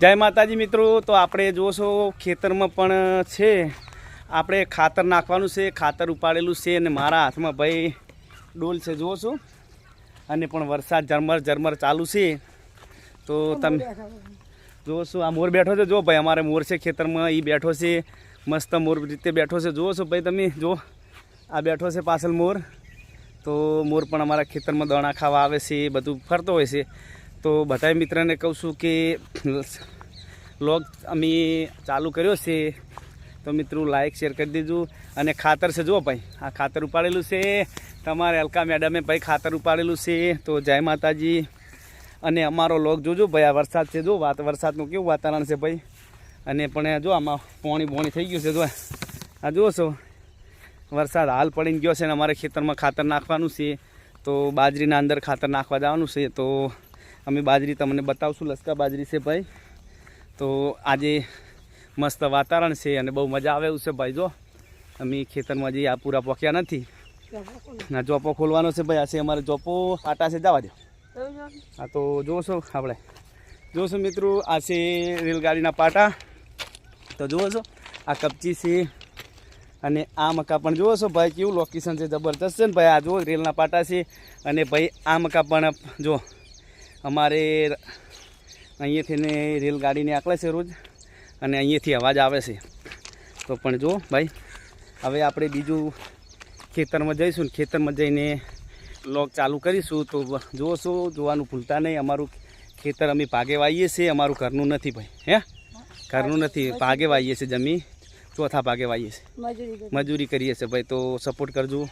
જય માતાજી મિત્રો તો આપણે જોશો ખેતરમાં પણ છે. આપણે ખાતર નાખવાનું છે ખાતર ઉપાડેલું છે અને મારા હાથમાં ભાઈ ડોલ છે જોશો. અને પણ વરસાદ ઝરમર ઝરમર ચાલુ છે. તો તમે જોશો આ મોર બેઠો છે. જો ભાઈ અમારે મોર છે ખેતરમાં એ બેઠો છે. મસ્ત મોર રીતે બેઠો છે. જોશો ભાઈ તમે જો. આ બેઠો છે પાછળ મોર. તો મોર પણ અમારા ખેતરમાં દાણા ખાવા આવે છે એ બધું ફરતો હોય છે. તો બધા મિત્રને કહું છું કે, લોગ અમે ચાલુ કર્યો છે, તો મિત્રો લાઇક શેર કરી દેજો. અને ખાતર છે, જુઓ ભાઈ, આ ખાતર ઉપાડેલું છે. તમારે અલકા મેડમે ભાઈ ખાતર ઉપાડેલું છે. તો જય માતાજી. અને અમારો લોગ જોજો ભાઈ, આ વરસાદ છે જો વાત, વરસાદનું કેવું વાતાવરણ છે ભાઈ. અને પણ જો આમાં પોણી પોણી થઈ ગયું છે જો આ જુઓ છો, વરસાદ હાલ પડીને ગયો છે ને અમારે ખેતરમાં ખાતર નાખવાનું છે. તો બાજરીના અંદર ખાતર નાખવા જવાનું છે, તો અમે બાજરી તમને બતાવશું, લસકા બાજરી છે ભાઈ. તો આજે મસ્ત વાતાવરણ છે અને બહુ મજા આવે એવું છે ભાઈ, જો. અમે ખેતરમાં હજી આ પૂરા પોક્યા નથી. ના જોપો ખોલવાનો છે ભાઈ, આ છે અમારે જોપો આટા છે, જવા દો. હા તો જોશો આપણે. જોશો મિત્રો, આ છે રેલગાડીના પાટા. તો જુઓ છો આ કપચી છે. અને આ મકા પણ જુઓ છો ભાઈ, કેવું લોકેશન છે જબરદસ્ત છે ને ભાઈ, આ જુઓ રેલના પાટા છે. અને ભાઈ, આ મકા પણ જો અમારે અહીંયાથી ને રેલગાડીને આકળે છે રોજ અને અહીંયાથી અવાજ આવે છે. તો પણ જો ભાઈ હવે આપણે બીજું ખેતરમાં જઈશું ને ખેતરમાં જઈને લોક ચાલુ કરીશું તો જોશો જોવાનું ભૂલતા નહીં. અમારું ખેતર અમે ભાગે વાઈએ છીએ અમારું ઘરનું નથી ભાઈ હે? ઘરનું નથી ભાગે વાઈએ છીએ જમી ચોથા ભાગે વાઈએ છીએ. મજૂરી કરીએ. છીએ ભાઈ તો સપોર્ટ કરજો.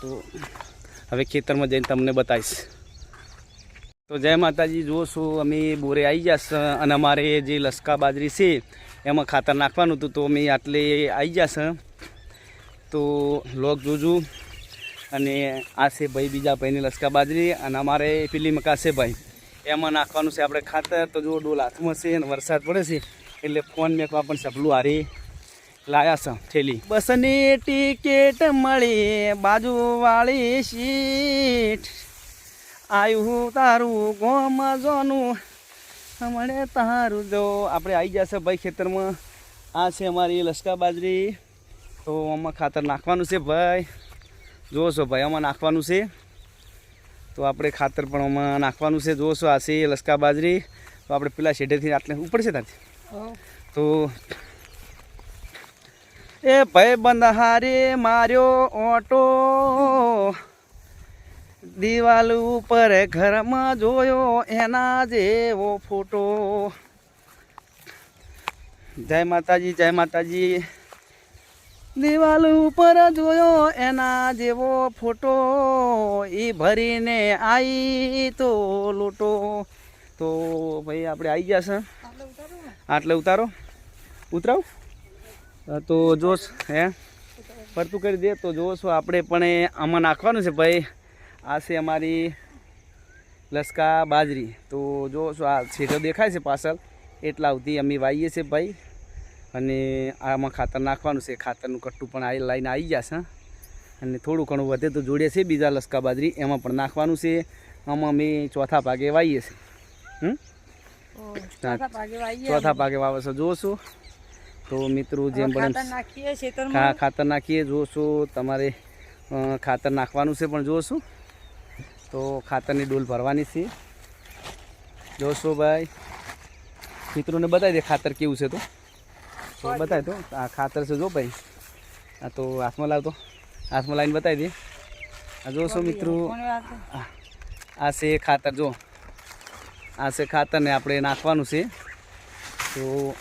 તો હવે ખેતરમાં જઈને તમને બતાવીશ. તો જય માતાજી, જુઓ છો અમે બોરે આવી જશે અને અમારે જે લસકા બાજરી છે, એમાં ખાતર નાખવાનું હતું તો અમે આટલે આવી જશ તો લોક જોજો. અને આ છે ભાઈ બીજા ભાઈની લસકા બાજરી અને અમારે પેલી મકા ભાઈ. એમાં નાખવાનું છે આપણે ખાતર. તો જો ડોલ હાથમાં છે અને વરસાદ પડે છે. એટલે ફોન મેકવા પણ સપલું હારી લાયા છે થેલી. બસની ટિકિટ મળી, બાજુવાળી સીટ. આવ્યું તારું ગોમાં જોનું. મળે તારું જો. આપણે આવી જશે ભાઈ ખેતરમાં. આ છે અમારી લસકા બાજરી. તો આમાં ખાતર નાખવાનું છે ભાઈ. જુઓ છો ભાઈ આમાં નાખવાનું છે. તો આપણે ખાતર પણ આમાં નાખવાનું છે. જુઓ છો આ છે લસકા બાજરી. તો આપણે પેલા શેઢેથી આટલે ઉપર છે ત્યાંથી તો એ ભાઈ બંધારે માર્યો ઓટો. દિવાલ ઉપર ઘરમાં જોયો એના જેવો ફોટો. જય માતાજી જય માતાજી. દિવાલ ઉપર જોયો એના જેવો ફોટો. એ ભરીને આવી તો લોટો. તો ભાઈ આપણે આવી ગયા છે. આટલે ઉતારો. ઉતરાવ? તો જોશ, હે? ફરતું કરી દે, તો જોશો આપણે પણ આમાં નાખવાનું છે ભાઈ. આ છે અમારી લસકા બાજરી. તો જો આ છેટો દેખાય છે પાછળ એટલા સુધી અમે વાઈએ છીએ ભાઈ. અને આમાં ખાતર નાખવાનું છે. ખાતરનું કટ્ટું પણ આ લાઈને આવી જશે અને થોડું ઘણું વધે તો જોડે છે બીજા લસકા બાજરી. એમાં પણ નાખવાનું છે. આમાં અમે ચોથા ભાગે વાઈએ છીએ ચોથા ભાગે વાવે છે. જોશો તો મિત્રો જેમ પણ ખાતર નાખીએ જોશો તમારે ખાતર નાખવાનું છે પણ જોશો તો ખાતરની ડોલ ભરવાની છે. જોશો ભાઈ. મિત્રોને બતાવી દે ખાતર કેવું છે તો. બતાવી દો. આ ખાતર છે જો ભાઈ. આ તો હાથમાં લાવતો. હાથમાં લાવીને બતાવી દે. આ જોશો મિત્રો. આ છે ખાતર, જો. આ છે ખાતરને આપણે નાખવાનું છે. તો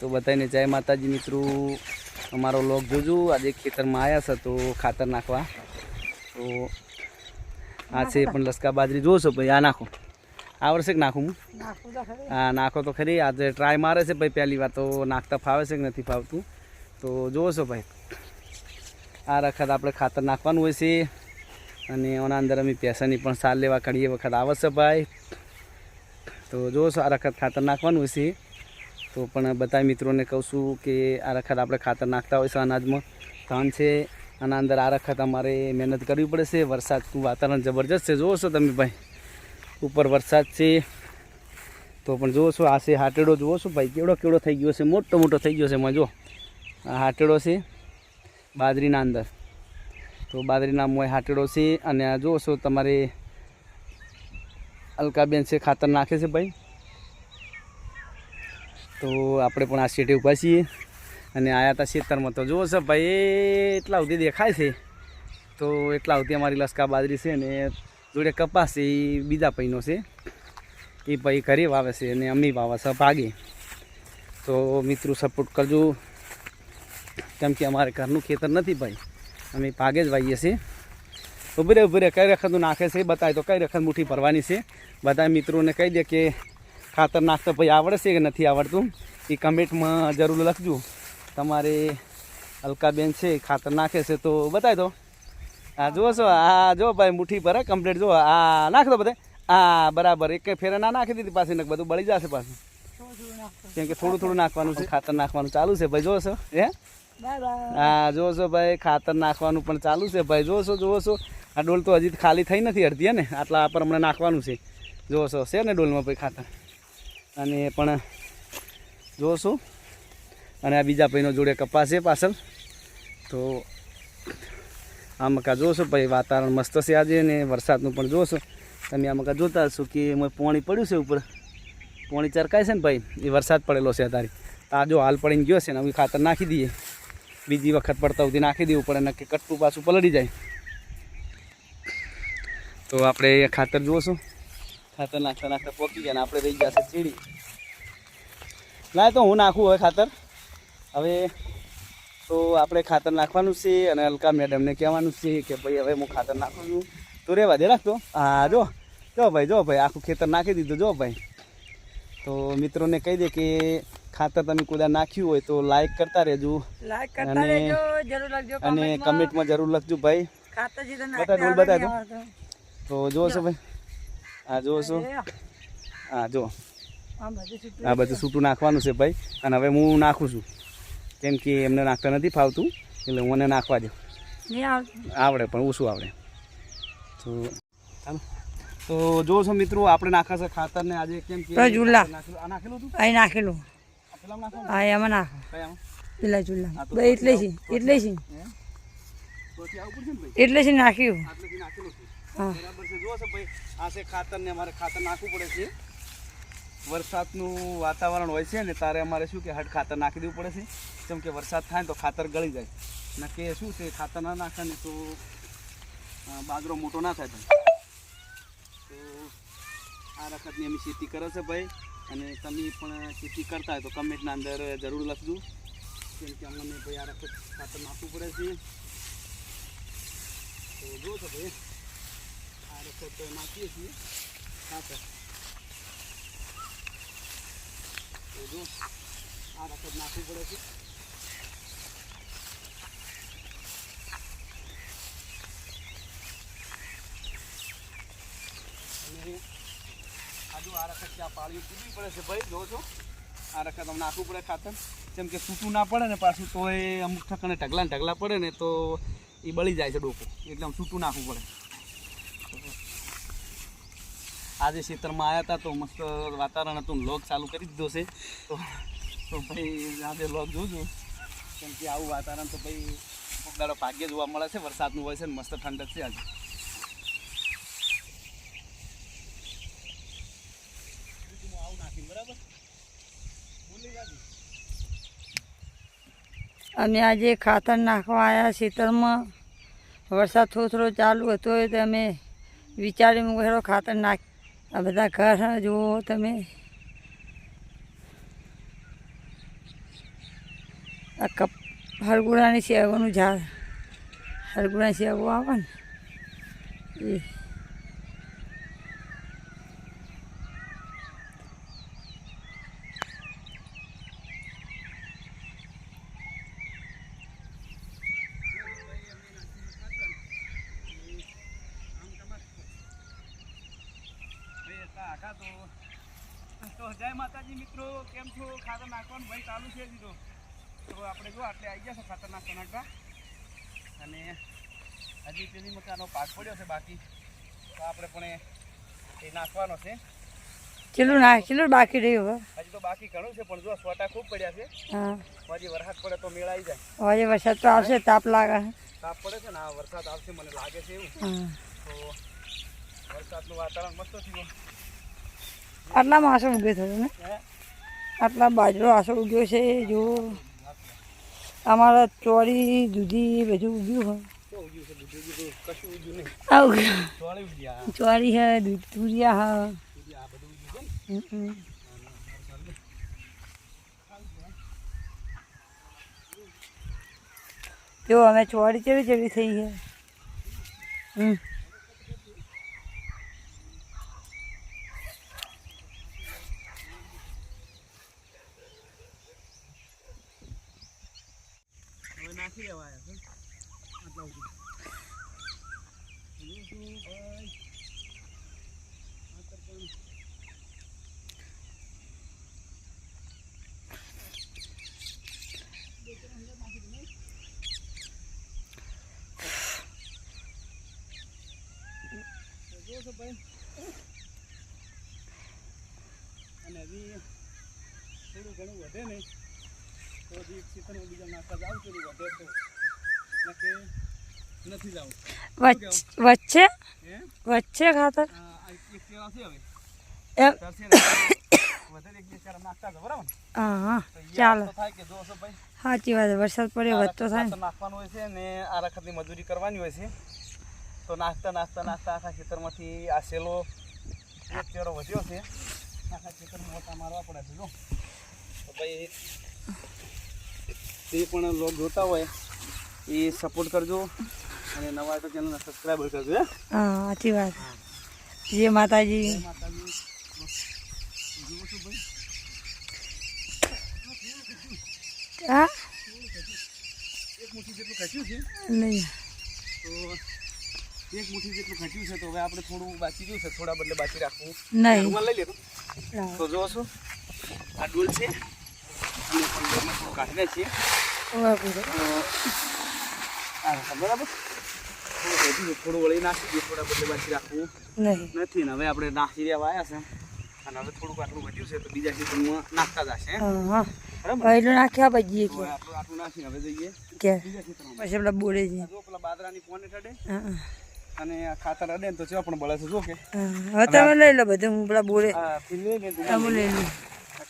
તો બધાને જય માતાજી મિત્રો. અમારો લોક જોજો. આજે ખેતરમાં આવ્યા છે તો ખાતર નાખવા. તો આ છે પણ લસકા બાજરી. જોશો ભાઈ આ નાખો. આવડશે કે નાખું હું? હા નાખો તો ખરી. આજે ટ્રાય મારે છે ભાઈ પહેલી વાર તો નાખતા ફાવે છે કે નથી ફાવતું? તો જોશો ભાઈ. આ વખત આપણે ખાતર નાખવાનું હોય છે. અને એના અંદર અમે પૈસાની પણ સાર લેવા ઘણી વખત આવે છે ભાઈ. તો જોશો આ વખત ખાતર નાખવાનું હોય છે. તો પણ બધા મિત્રોને કહું છું કે આ વખત આપણે ખાતર નાખતા હોય છે અનાજમાં. ધાન છે આના અંદર આ વખત અમારે મહેનત કરવી પડશે વરસાદનું વાતાવરણ જબરજસ્ત છે. જોવો છો તમે ભાઈ. ઉપર વરસાદ છે. તો પણ જુઓ છો, આ છે હાટેડો. જુઓ છો ભાઈ, કેવડો કેવડો થઈ ગયો છે. મોટો મોટો થઈ ગયો છે એમાં, જો. આ હાટેડો છે બાજરીના અંદર. તો બાજરીના મોય હાટેડો છે અને આ જુઓ છો તમારે અલકાબેન છે, ખાતર નાખે છે ભાઈ. તો આપણે પણ આ શેઠે ઊભા છીએ. અને આયા હતા ખેતરમાં તો જુઓ છો ભાઈ, એટલા સુધી દેખાય છે. તો એટલા સુધી અમારી લસકા બાજરી છે ને જોડે કપાસ છે એ બીજા પૈનો છે. એ ભાઈ ઘરે વાવે છે અને અમી વાવે છે ભાગે. તો મિત્રો સપોર્ટ કરજો. કેમ કે અમારે ઘરનું ખેતર નથી ભાઈ. અમે ભાગે જ વાવીએ છીએ. ઉભરે ઉભરે ઊભી કઈ રખત નાખે છે એ બતાય તો કઈ રખત મુઠ્ઠી ભરવાની છે. બધા મિત્રોને કહી દે કે ખાતર નાખતા ભાઈ આવડે છે કે નથી આવડતું? એ કમેન્ટમાં જરૂર લખજો. તમારે અલકાબેન છે ખાતર નાખે છે તો બતાવી દો. હા જુઓ છો આ જો ભાઈ મુઠ્ઠી ભરે કમ્પ્લીટ જુઓ. આ નાખ દો બધે. હા બરાબર એક ફેરે ના નાખી દીધી પાછી ને બધું બળી જશે પાછું. કેમ કે થોડું થોડું નાખવાનું છે ખાતર નાખવાનું ચાલુ છે ભાઈ જોશો છો હે? હા જોશો છો ભાઈ ખાતર નાખવાનું પણ ચાલુ છે ભાઈ જોશો છો છો. આ ડોલ તો હજી ખાલી થઈ નથી અડધી હે ને? આટલા પર હમણાં નાખવાનું છે. જોશો છો છે ને ડોલમાં ભાઈ ખાતર? અને પણ છો અને આ બીજા ભાઈનો જોડે કપાસ છે પાછળ. તો આ મકા જોશો ભાઈ, વાતાવરણ મસ્ત છે આજે ને વરસાદનું પણ જોશો. તમે આ મકા જોતા હશો કે એમાં પાણી પડ્યું છે ઉપર. પાણી ચરકાય છે ને ભાઈ? એ વરસાદ પડેલો છે અત્યારે. તો આ જો હાલ પડીને ગયો છે ને, હવે ખાતર નાખી દઈએ. બીજી વખત પડતા સુધી નાખી દેવું પડે નક્કી કટકું પાછું પલળી જાય. તો આપણે ખાતર જોશું. ખાતર નાખતા નાખતા પોકી ગયા ને આપણે રહી ગયા છે ચીડી લાય તો હું નાખું હવે ખાતર. હવે તો આપણે ખાતર નાખવાનું છે અને અલકા મેડમને કહેવાનું છે કે ભાઈ હવે હું ખાતર નાખું છું. તો રેવા દે રાખતો હા જો. જો ભાઈ જો ભાઈ આખું ખેતર નાખી દીધું જો ભાઈ. તો મિત્રોને કહી દે કે ખાતર તમે કુદા નાખ્યું હોય તો લાઈક કરતા રહેજો. અને- રહેજો જરૂર લખજો અને કમેન્ટમાં જરૂર લખજો ભાઈ. બતા ડોલ બતા દો. તો. જુઓ છો ભાઈ. હા જુઓ છો. હા જો આ બધું છૂટું નાખવાનું છે ભાઈ. અને હવે હું નાખું છું. કેમ કે એમને નાખતા નથી ફાવતું એટલે હું મને નાખવા દઉં. આવડે પણ ઓછું આવડે. તો તો જો છો મિત્રો આપણે નાખા છે ખાતર ને આજે કેમ કે જુલ્લા. નાખેલું- હતું? અહીં નાખેલું? હા એમાં નાખો. પેલા બે એટલે છે એટલે છે એટલે છે નાખ્યું. હા. બરાબર છે. જો છો ભાઈ આ છે ખાતર ને અમારે ખાતર નાખવું પડે છે. વરસાદનું વાતાવરણ હોય છે ને, તારે અમારે શું કે હટ ખાતર નાખી દેવું પડે છે. જેમ કે વરસાદ થાય તો ખાતર ગળી જાય. ને કે શું છે, ખાતર ના નાખે ને તો બાજરો મોટો ના થાય તો આ વખતની અમે ખેતી કરે છે ભાઈ. અને તમે પણ ખેતી કરતા હોય તો કમેન્ટના અંદર જરૂર લખજો. કેમ કે અમને ભાઈ આ વખત ખાતર નાખવું પડે છે. તો જો છો ભાઈ, આ વખત નાખીએ છીએ. ખાતર જો આ વખત નાખવી પડે છે. આજુ આ આ ત્યાં પાળીઓ કૂદવી પડે છે ભાઈ. જો છો. આ રખત અમને નાખવું પડે ખાતર. જેમ કે છૂટું ના પડે ને પાછું તો એ અમુક ઠકાણે ઢગલા ઢગલા પડે ને તો એ બળી જાય છે ડોકો. એટલે આમ છૂટું નાખવું પડે. આજે ક્ષેત્રમાં આવ્યા હતા તો મસ્ત વાતાવરણ હતું લોક ચાલુ કરી દીધો છે. તો તો ભાઈ આજે લોક જોજો કેમ કે આવું વાતાવરણ તો ભાઈ દાડો ભાગ્ય જોવા મળે છે. વરસાદનું હોય છે મસ્ત ઠંડક છે આજે. અમે આજે ખાતર નાખવા આવ્યા ખેતરમાં વરસાદ થોડો થોડો ચાલુ હતો તો અમે વિચાર્યું હેરો ખાતર નાખ આ બધા ઘર જુઓ તમે. આ કપ હરગુડાની સેવોનું ઝાડ હરગુડાની સેવો આવે ને, એ ભાઈ કાકા તો તો જય માતાજી મિત્રો કેમ છો ખાતર નાખવાનું ભાઈ ચાલુ છે હજી તો આપણે જો આટલે આવી ગયા છે ખાતર નાખતા નાખતા અને હજી પેલી મકાનો પાક પડ્યો છે બાકી. તો આપણે પણ એ- નાખવાનો છે. ચેલું નાખ ચેલું બાકી રહ્યું હવે? હજી તો બાકી ઘણું છે પણ જો સોટા ખૂબ પડ્યા છે. હા. હજી વરસાદ પડે તો મેળ આવી જાય. આજે વરસાદ તો આવશે તાપ લાગે. તાપ પડે છે ને આ વરસાદ આવશે મને લાગે છે એવું. તો વરસાદનું વાતાવરણ મસ્ત થયું. આટલામાં આસો ઉગ્યો થયો ને? આટલા બાજરો આસો ઉગ્યો છે, જો અમારા ચોરી દૂધી બધું ઉગ્યું હોય. શું ઉગ્યું છે બીજું બીજું કશું ઉગ્યું નહીં આ ઉગ્યું. ચોળી ઉગ્યા ચોરી હે, દૂધ તુરિયા હા. આ બધું ઉગ્યું છે ને હમ. જો, અમે ચોરી કેવી કેવી થઈ છે હમ હવે નાખી દેવાયા છે આટલા સુધી હજુ શું ભાઈ ખાતર પણ તો જો છો ભાઈ અને હજી થોડું ઘણું વધે ને તો હજી એક સીઝનમાં બીજા નાખતા જાઉં છું વધે તો નકે નથી જાવું વચ્ચ- વચ્ચે હે વચ્ચે ખાતર આ આ એક એક કેળા છે હવે એમ તરશે ને વધે ને એક બે કેળા નાખતા જાઓ બરાબર ને? હા? હા તો ઈ ચાલો. આ તો થાય કે જો છો ભાઈ? સાચી વાત છે. વરસાદ પડ્યો વધતો થાય ખાતર નાખવાનું હોય છે ને આ રખતની મજૂરી કરવાની હોય છે. તો નાખતા નાખતા નાખતા આખા ખેતરમાંથી આ સેલો એક ચેરો વધ્યો છે. આખા ખેતરમાં મોટા મારવા પડે છે જો. તો ભાઈ તે પણ લોક જોતા હોય એ સપોર્ટ કરજો અને નવા તો ચેનલને સબસ્ક્રાઈબર કરજો હા? સાચી વાત. જય માતાજી. હા? એક મુઠ્ઠી જેટલું ખચ્યું છે. નહીં. તો એક મુઠ્ઠી જેટલું ખચ્યું છે તો હવે આપણે થોડું બાકી રહ્યું છે થોડા બદલે બાકી રાખવું. નહીં. લઈ લેતો. તો જોશો આ ડોલ છે અને પણ ડોલમાં થોડું કાઢીને છીએ. બરાબર. થોડું વળી નાખી દઈએ થોડા બદલે બાકી રાખવું. નથી ને હવે આપણે નાખી રહ્યા આવ્યા છે. અને હવે થોડુંક આટલું વધ્યું છે તો બીજા ખેતરમાં નાખતા જશે પહેલું નાખ્યા પછી આટલું નાખીને હવે જઈએ. પછી પેલા બોલે છે પેલા બાદરાની ફોન ઠડે હા હા. અને ખાતર અડે તો ચેવા પણ બળે છે જો કે. હવે તમે લઈ લો બધું હું પેલા બોલે લઈ લો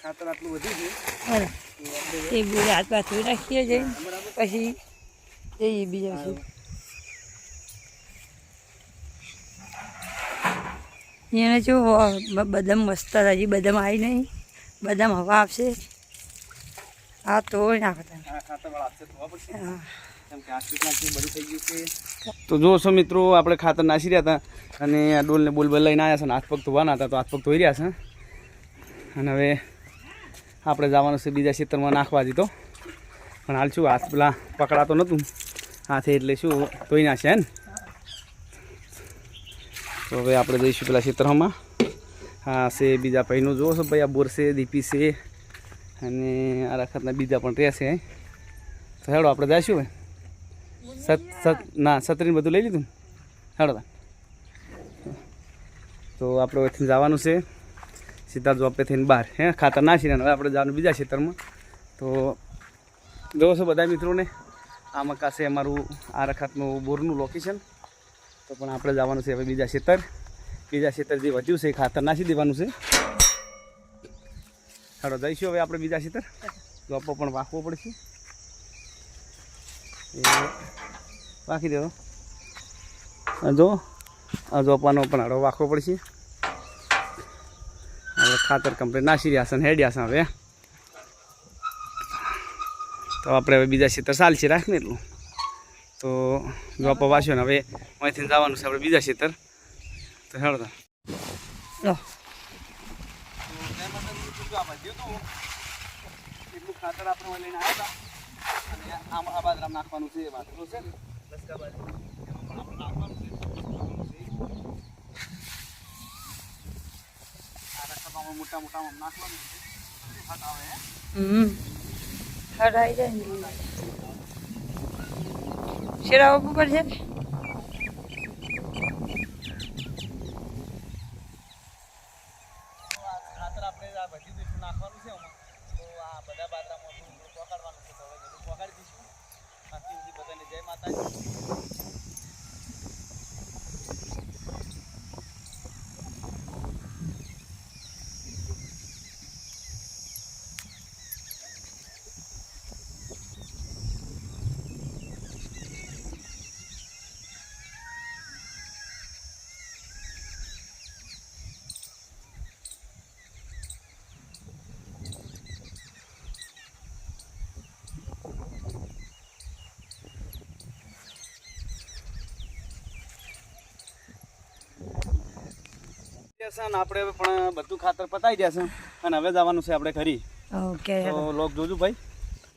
ખાતર આટલું વધી છે. એ બીજા હાથ પાછું રાખીએ જઈ પછી જઈએ બીજા છે એને જો બદામ મસ્ત હતા, હજી. બદામ આવી નહીં. બદામ હવા આપશે. હા તો ગયું તો જો છો મિત્રો આપણે ખાતર નાસી રહ્યા હતા અને આ ડોલને બોલ બોલ લઈને આવ્યા છે ને હાથ પગ ધોવાના હતા તો હાથ પગ ધોઈ રહ્યા છે. અને હવે આપણે જવાનું છે બીજા ખેતરમાં નાખવા દીધો પણ હાલ શું હાથ પેલા પકડાતો નહોતું હાથે એટલે શું ધોઈ નાખશે ને તો હવે આપણે જઈશું પેલા ખેતરમાં હા છે બીજા ભાઈનું. જોવો છો ભાઈ, આ બોર છે, દીપી છે, અને આ રખતના બીજા પણ રહેશે તો હેડો, આપણે જઈશું ભાઈ સત સત, ના સત્રીને બધું લઈ લીધું હેડો તા. આપણે જવાનું છે. સીધા જોપે થઈને બહાર, હે? ખાતર નાખીને હવે આપણે જવાનું બીજા ખેતરમાં. તો જોવો છો બધા મિત્રોને, આ મકાશે અમારું આ રખાતનું બોરનું લોકેશન તો પણ આપણે જવાનું છે હવે બીજા ખેતર. બીજા ખેતર જે વધ્યું છે એ ખાતર નાખી દેવાનું છે. હાડો જઈશું હવે આપણે બીજા ખેતર. ગપ્પો પણ વાંકવો પડશે. એ વાંકી દેવો જો, આ જોપાનો પણ હાડો વાંકવો પડશે. ખાતર કમ્પ્લીટ નાસી રહ્યા ને હેડ્યા છે હવે. તો આપણે હવે બીજા ક્ષેત્ર ચાલશે, રાખ ને એટલું. તો બાપા વાંચ્યો ને હવે અહીંથી જવાનું છે આપણે બીજા ક્ષેત્ર. તો હેડો. તો ખાતર આપણે આમ આ નાખવાનું છે એ છે ને નાખવાનું છે આ રસ્તામાં મોટા મોટા આમ નાખવાનું છે. ફટ આવે હમ. હટાઈ જાય ને. શેરા નાખવાનું છે આમાં. તો આ બધા બાજરામાં થોડું થોડું પકડવાનું છે તો હવે બધું પકડી દઈશું આથી સુધી બધાને જય માતાજી જશે ને આપણે પણ બધું ખાતર પતાઈ જશે અને હવે જવાનું છે આપણે ખરી ઓકે તો લોક જોજો ભાઈ.